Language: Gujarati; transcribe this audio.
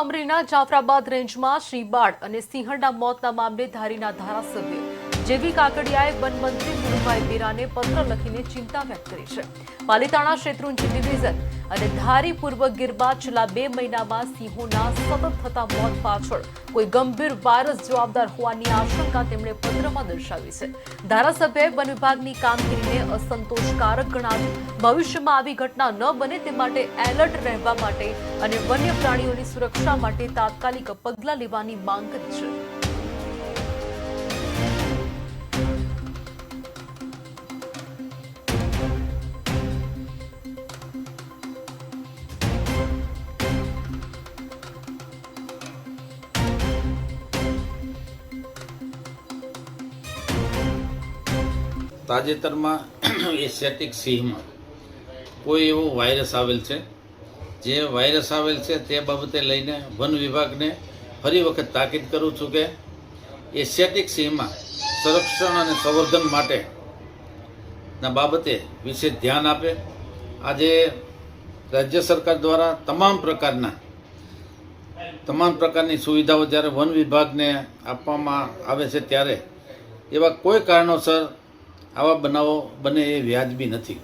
અમરેલીના જાફરાબાદ રેન્જમાં શ્રીબાળ અને સિંહણના મોતના મામલે ધારીના ધારાસભ્ય જેવી કાકડિયાએ વનમંત્રી મુરુભાઈ મીરાને પત્ર લખીને ચિંતા વ્યક્ત કરી છે. પાલીતાણા શેત્રુંજી ડિવિઝન અને ધારીપૂર્વક ગીરમાં છેલ્લા બે મહિનામાં સિંહોના સતત થતા મોત પાછળ કોઈ ગંભીર વાયરસ જવાબદાર હોવાની આશંકા તેમણે પત્રમાં દર્શાવી છે. ધારાસભ્યએ વન વિભાગની કામગીરીને અસંતોષકારક ગણાવી. ભવિષ્યમાં આવી ઘટના ન બને તે માટે એલર્ટ રહેવા માટે અને વન્ય પ્રાણીઓની સુરક્ષા માટે તાત્કાલિક પગલાં લેવાની માંગ કરી છે. તાજેતરમાં એશિયાટિક સિંહમાં કોઈ એવો વાયરસ આવેલ છે? જે વાયરસ આવેલ છે તે બાબતે લઈને વન વિભાગને ફરી વખત તાકીદ કરું છું કે એશિયાટિક સિંહમાં સંરક્ષણ અને સંવર્ધન માટે ના બાબતે વિશેષ ધ્યાન આપે. આજે રાજ્ય સરકાર દ્વારા તમામ પ્રકારના, તમામ પ્રકારની સુવિધાઓ જ્યારે વન વિભાગને આપવામાં આવે છે ત્યારે, એવા કોઈ કારણોસર આવા બનાવો બને એ વ્યાજબી નથી.